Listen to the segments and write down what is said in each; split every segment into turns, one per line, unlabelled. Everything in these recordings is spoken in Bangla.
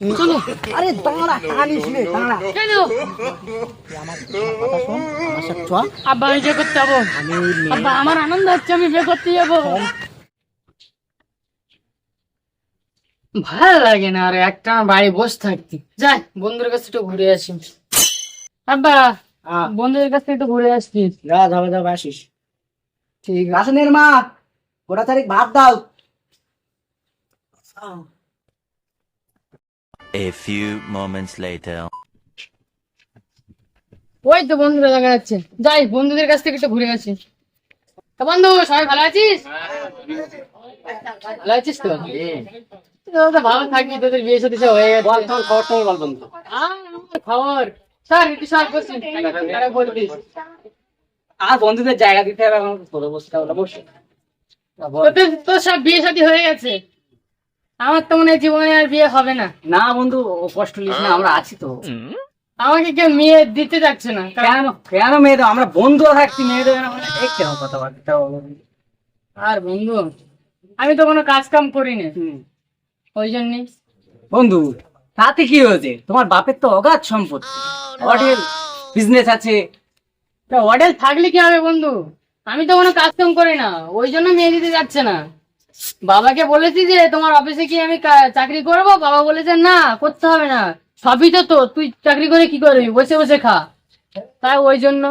চলো
আরে দাঁড়া কানিস নে দাঁড়া।
কেন?
আমার কথা শোন আমার সাথে চ।
আব্বা আমি বিয়ে করতে যাব। আব্বা আমার আনন্দ হচ্ছে আমি বিয়ে করতে যাব। ভালো লাগে না আর একটা বাড়ি বসে থাকতি। যাই বন্ধুদের কাছে একটু ঘুরে আসি। আব্বা বন্ধুদের কাছে একটু ঘুরে আসছি
যা যাবে যাবে আসিস। ঠিক রাসনের মা গোটা তারিখ ভাত দাও।
A few moments later.
ওই তো বন্ধুরা দেখা যাচ্ছে। যাই বন্ধুদের কাছ থেকে একটু ঘুরে আসি তা বন্ধু সবাই ভালো আছিস? ভালো আছিস তো? তোরা তো ভালো থাকবি তোদের বিয়ে সাথে সব হয়ে গেছে।
তোর খবরটাই বল বন্ধু।
আর আমার খবর? স্যার একটু স্যার বসুন। আরে বলতিস
আর বন্ধুদের জায়গা দিতে হবে তোর হবে বসে।
তোদের তো সব বিয়ে শাদী হয়ে গেছে। আমার তো মনে জীবনে আর বিয়ে হবে না।
না বন্ধু ও কষ্ট নিস না আমরা আছি তো।
আমাকে কেউ মেয়ে দিতে যাচ্ছে না
কেন কেন মেয়েদের আমরা বন্ধু থাকছি মেয়ে দেবে মেয়েদের এই কেন কথাবার্তা
আর বন্ধু আমি তো কোনো কাজ কাম করি না ওই জন্যই।
বন্ধু তাতে কি হয়েছে? তোমার বাপের তো অগাধ সম্পত্তি। হোটেল বিজনেস আছে।
তা হোটেল থাকলে কি হবে বন্ধু? আমি তো কোনো কাজ কাম করি না ওই জন্য মেয়ে দিতে যাচ্ছে না। বাবাকে বলেছি যে তোমার অফিসে কি আমি চাকরি করব? বাবা বলেছে না করতে হবে না। সবই তো তোর তুই চাকরি করে কি করবি? বসে বসে খা। তাই ওই জন্য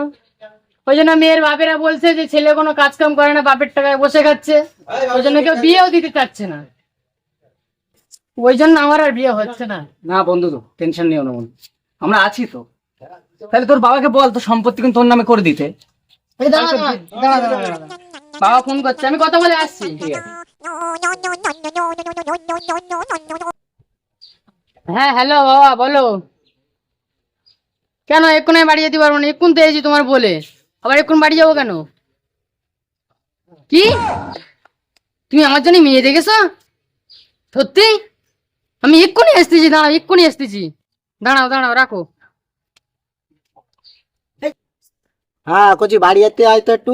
ওই জন্য মেয়ের বাপেরা বলছে যে ছেলে কোনো কাজ কাম করে না বাপের টাকায় বসে খাচ্ছে। ওই জন্য কেউ বিয়েও দিতে চাচ্ছে না। ওই জন্য আমার আর বিয়ে হচ্ছে না।
না বন্ধু তো টেনশন নিও না বন্ধু। আমরা আছি তো। তাহলে তোর বাবাকে বল তো সম্পত্তি কিন্তু তোর নামে করে দিতে।
বাবা ফোন করছে আমি কথা বলে আসছি।
ঠিক আছে।
হ্যাঁ হ্যালো বাবা, বলো। কেন এক্ষুনি বাড়ি যেতে পারব না? এক্ষুন তো এসেছি তোমার বলে। আবার এক্ষুন বাড়ি যাব কেন? কি? তুমি আমার জন্য মেয়ে দেখেছ? সত্যি? আমি এক্ষুনি আসতেছি দাঁড়াও, এক্ষুনি আসতেছি দাঁড়াও দাঁড়াও, রাখো।
হ্যাঁ কচি, বাড়ি যেতে আয় তো একটু।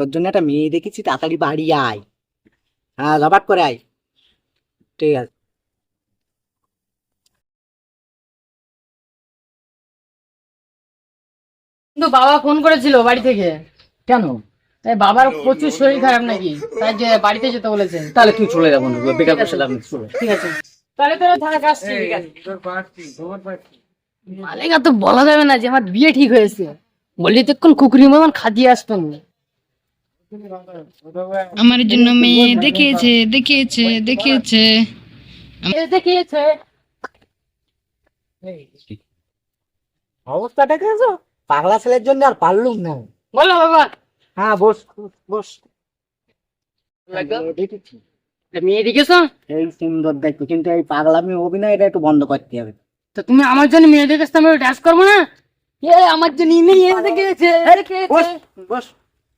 তোর জন্য একটা মেয়ে দেখেছি তাড়াতাড়ি বাড়ি আয়। হ্যাঁ জবাট করে আয়। ঠিক আছে।
কিন্তু বাবা ফোন করেছিল বাড়ি থেকে।
কেন?
তাই বাবার প্রচুর শরীর খারাপ নাকি? তাই যে বাড়িতে যেতে বলেছে।
তাহলে তুই চলে যাব বেকার বসে লাভ
ঠিক আছে। তাহলে তোরা থাক আসছি মালিকা তো বলা যাবে না যে আমার বিয়ে ঠিক হয়েছে। বললি তো কোন কুকুরি মতন খাদিয়ে আসতো না।
আমার জন্য মেয়ে দেখিয়েছে দেখিয়েছে দেখিয়েছে।
দেখিয়েছে।
অবস্থাটা কেছো পাগলা ছেলের জন্য আর পারলুম না।
বলো বাবা।
হ্যাঁ বস বস,
মেয়ে দেখেছ
এই সুন্দর দেখতে কিন্তু এই পাগলামি অভিনয়টা একটু বন্ধ করতে হবে।
তো তুমি আমার জন্য মেয়ে দেখেছ আমি ডান্স করব না? এ আমার জন্য মেয়ে দেখেছে
বস বস।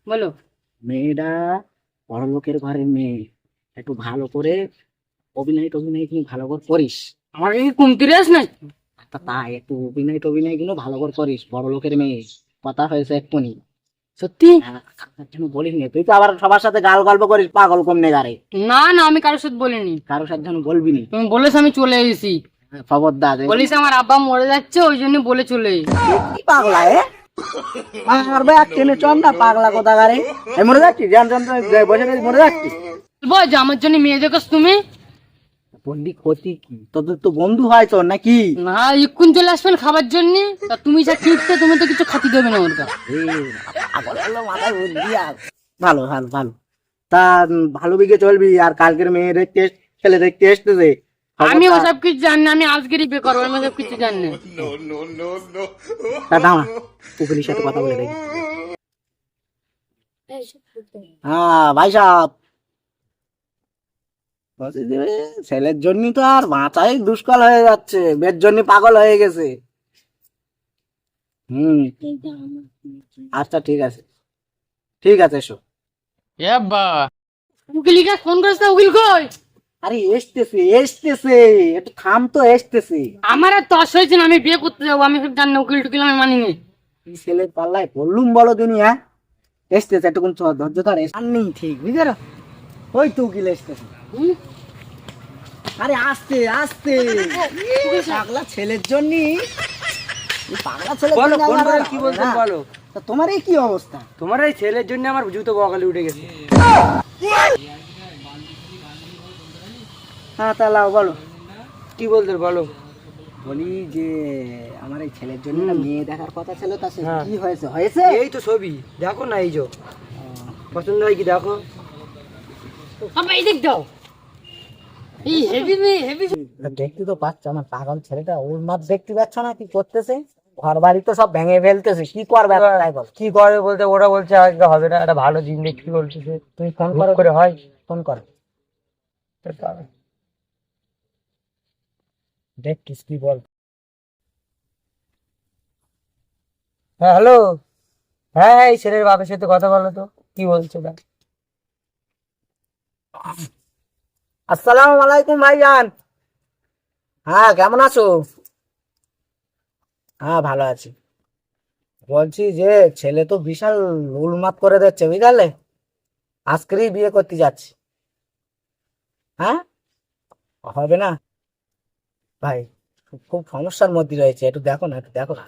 বলো।
মেয়েটা বড় লোকের ঘরের মেয়ে। একটু ভালো করে অভিনয় টভিনয় তুমি ভালো করে করিস।
আমার এই কুমতি রেস নাই।
তা তাই একটু অভিনয় টভিনয়গুলো ভালো করে করিস বড় লোকের মেয়ে। কথা হয়েছে এক্ষুনি
সত্যি?
জন্য বলিস নি তুই তো আবার সবার সাথে গাল গল্প করিস পাগল কম নেগারে
না না আমি কারোর সাথে বলিনি।
কারোর সাথে যেন বলবি নি।
তুমি বলেছ আমি চলে এসেছি।
খবরদার।
বলিস আমার আব্বা মরে যাচ্ছে ওই জন্য বলে চলে এসেছি।
কি পাগলা এ আর টেনে চল না পাগলা কোথাকারে? এই মরে যাচ্ছি জান জান বসে রয়েছি, মরে যাচ্ছি
বলব আমার জন্য মেয়ে দেখোস তুমি?
বললি ক্ষতি কি? তোদের তো বন্ধু হয় তোর নাকি?
না ইক্ষুন চলে আসবেন খাবার জন্য। তা তুমি যা কিনতে তুমি তো কিছু খাতি দেবে না ওর।
ভালো ভালো ভালো। তা ভালো বিকে চলবি আর কালকের মেয়ে দেখতে ছেলে দেখতে এসতেছে
আমি। ওসব কিছু জানি না আমি আজকেরই বিয়ে করব আমি ওসব কিছু জানি না
তা দাঁড়া কুকুরের সাথে কথা বলে দেখি। হ্যাঁ ভাই সাহেব। ছেলের জন্য তো আর বাঁচাই দুষ্কাল হয়ে যাচ্ছে বের জন্য পাগল হয়ে গেছে। হুম। আচ্ছা ঠিক আছে। ঠিক আছে এসো।
উকিলিকে ফোন করিস না উকিল কই?
আরে এসতেছে এসতেছে। একটু থাম তো এসতেছে।
আমার আর তস হয়েছে না আমি বিয়ে করতে যাব আমি সব জানি উকিল টুকিল আমি মানিনি।
এই ছেলের পাল্লায় বললুম বলো তুমি হ্যাঁ? এসতেছে একটু কোন ধৈর্য ধরে নেই ঠিক বুঝলে ওই তো উকিল এসতেছে। আরে আস্তে আস্তে। পাগলা ছেলের জন্য পাগলা
বলো কি বলছো বলো।
তোমার এই কি অবস্থা?
তোমার এই ছেলের জন্য আমার জুতো বকালে উঠে গেছে।
হ্যাঁ তা লাও বলো।
কি বলতে বলো?
বলি যে আমার এই ছেলের জন্য মেয়ে দেখার কথা ছিল তা সে
হ্যাঁ।
কি হয়েছে? হয়েছে?
এই তো ছবি দেখো না এই যে। পছন্দ হয় কি দেখো।
আব্বা এই দিক দাও। এই হেভি মেয়ে হেভি
দেখতে তো পাচ্ছ আমার পাগল ছেলেটা ওর মাপ দেখতে পাচ্ছ না কি করতেছে? ঘর বাড়ি তো সব ভেঙে ফেলতেছে কি করবে তাই বল?
কি করবে বলতে ওরা বলছে আজকে হবে না একটা ভালো জিম দেখতে বলছে
তুমি ফোন করো।
করে হয়
ফোন করো। দেখ কিস কি বল।
হ্যাঁ হ্যালো হ্যাঁ হ্যাঁ এই ছেলের বাপের সাথে কথা বলো তো, কি বলছো দেখ।
আসসালামু আলাইকুম ভাইজান। হ্যাঁ কেমন আছো? হ্যাঁ ভালো আছি। বলছি যে, ছেলে তো বিশাল উলমাত করে দিচ্ছে, বুঝলে? আজকেরই বিয়ে করতে যাচ্ছি। হ্যাঁ? হবে না? ভাই খুব- সমস্যার মধ্যে রয়েছে। একটু দেখো না একটু দেখো না।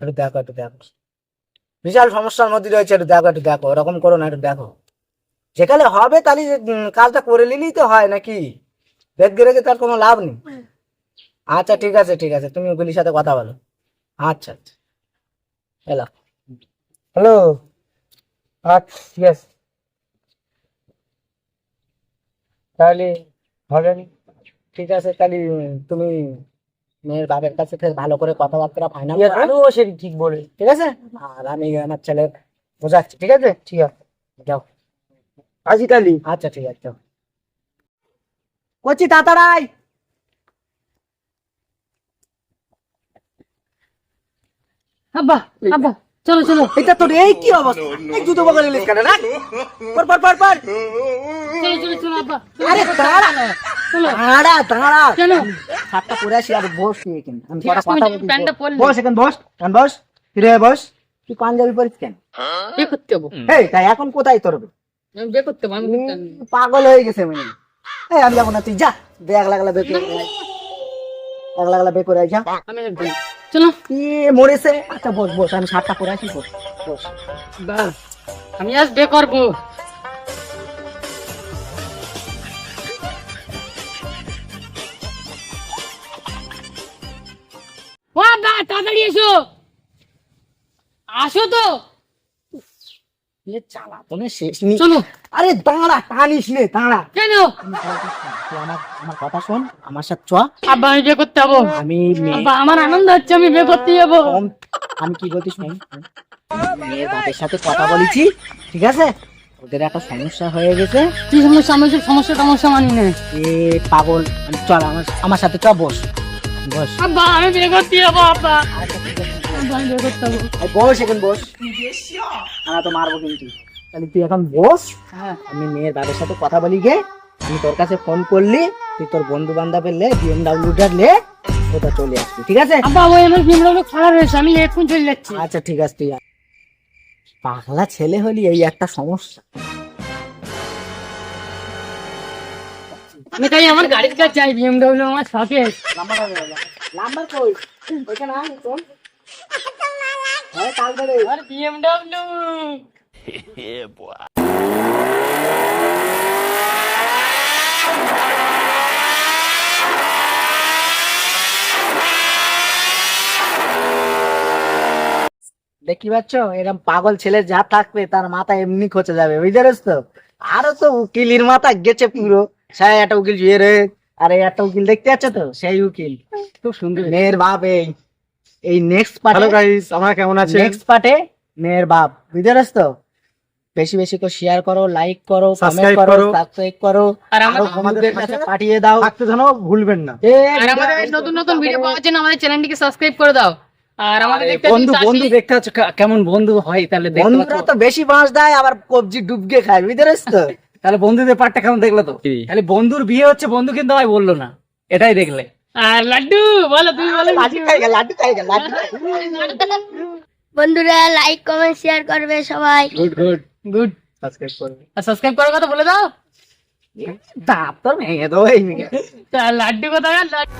একটু দেখো একটু দেখো। বিশাল সমস্যার মধ্যে রয়েছে একটু দেখো একটু দেখো। ওরকম করো না একটু দেখো। যেখানে হবে তাহলে কাজটা করে নিলেই তো হয় নাকি? বেদকে রেখে তার কোনো লাভ নেই। আচ্ছা ঠিক আছে ঠিক আছে। তুমি ওগুলির সাথে কথা বলো। আচ্ছা আচ্ছা। এলা।
হ্যালো। আচ্ছা ঠিক আছে তাহলে হবে না।
ঠিক আছে তাহলে তুমি মেয়ের বাপের কাছে ফের ভালো করে কথাবার্তা ফাইনাল
আমিও সে ঠিক বলে
ঠিক আছে আর আমি আমার ছেলে বোঝাচ্ছি ঠিক আছে
ঠিক আছে
যাও
আসি তাহলে
আচ্ছা ঠিক আছে যাও করছি তাড়াতাড়াই
আব্বা আব্বা চলো চলো
এটা তোর এই কি অবস্থা এই জুতো বগলে লিস কেন না পর পর পর পর
চলো চলো চলো আব্বা
আরে দাঁড়া দাঁড়া দাঁড়া।
কেন?
সাতটা পরে আসি আর বস তুই এখানে। আমি
ঠিক
কটা কথা বলছি বস। এখানে বস এখানে বস। ফিরে বস। তুই পাঞ্জাবি পরিস কেন?
বিয়ে করতে হব
এই তাই এখন কোথায় তোর?
করতে হব আমি।
পাগল হয়ে গেছে এই আমি যাব না তুই যা। ব্যাগ লাগলা বের করে আয়। ব্যাগ লাগলা বের করে আয়, যা।
আমি চলো।
কি মরেছে? আচ্ছা বস বস আমি সাতটা পরে আসি বস। বস।
আমি আজ বিয়ে করব। তাড়াতাড়ি এসো। আসো তো।
চালা তুমি শেষ নি
চলো।
আরে দাঁড়া টানিস নে দাঁড়া।
কেন?
আমার আমার কথা শোন আমার সাথে চ।
আব্বা আমি বিয়ে করতে যাব।
আমি
আব্বা আমার আনন্দ হচ্ছে আমি বিয়ে করতে যাব।
আমি কি বলছি শুন মেয়ের বাপের সাথে কথা বলেছি ঠিক আছে? ওদের একটা সমস্যা হয়ে গেছে।
কি সমস্যা? আমি সমস্যা সমস্যা মানি না।
এ পাগল চল আমার আমার সাথে চ বস। বস।
আব্বা আমি বিয়ে করতে যাব আব্বা। আমি বিয়ে করতে যাব।
বস এখন বস। আমরা তো মারবো কিন্তু। তাহলে তুই এখন বস।
হ্যাঁ।
আমি মেয়ের বাবার সাথে কথা বলি গে। আমি তোর কাছে ফোন করলি। তুই তোর বন্ধু বান্ধবের লে বিএমডাব্লিউটা লে ওটা চলে আসবি। ঠিক আছে?
আব্বা ওই আমার বিমলাগুলো খারাপ হয়েছে আমি এখন চলে যাচ্ছি।
আচ্ছা ঠিক আছে তুই। পাগলা ছেলে হলি এই একটা সমস্যা।
আমি তাই আমার গাড়ির কাছে চাই বিএমডব্লিউ আমার শখের
নাম্বার কই? ওইখানে আয় শোন হ্যাঁ কাল ধরে।
আর বিএমডব্লিউ
boy.
দেখি পাচ্ছ এরকম পাগল ছেলে যা থাকবে তার মাথা এমনি খচে যাবে বুঝতে পারছ তো? আরও তো উকিলের মাথা গেছে পুরো। সেই একটা উকিল জুয়ে রে। আর একটা উকিল দেখতে পাচ্ছ তো? সেই উকিল।
খুব সুন্দর।
মেয়ের বাপ এই। এই নেক্সট পার্টে
গাইস আমরা কেমন
নেক্সট পার্টে মেয়ের বাপ। বুঝতে পারছ তো? বেশি বেশি করে শেয়ার করো লাইক করো কমেন্ট করো
করো।
সাবস্ক্রাইব করো।
আর আমাদের
কাছে পাঠিয়ে দাও।
থাকতে যেন ভুলবেন না।
আর আমাদের নতুন নতুন ভিডিও পাওয়ার জন্য আমাদের চ্যানেলটিকে সাবস্ক্রাইব করে দাও। আর আমাদের দেখতে
বন্ধু বন্ধু দেখতে কেমন বন্ধু হয় তাহলে
বন্ধুরা তো বেশি বাঁশ দেয় আবার কবজি ডুবকে খায় বুঝতে পারছ তো?
তাহলে বন্ধুদের পার্টটা কেমন দেখলে তো? তাহলে বন্ধুর বিয়ে হচ্ছে বন্ধু কিন্তু ভাই বলল না। এটাই দেখলে।
আর লাড্ডু বলো তুমি বলো।
লাড্ডু
বন্ধুরা লাইক কমেন্ট শেয়ার করবে সবাই।
গুড গুড
গুড
সাবস্ক্রাইব করবে।
আর সাবস্ক্রাইব করার কথা বলে দাও।
দেবো এই মেয়ে
তা লাড্ডু কোথায় লাড্ডু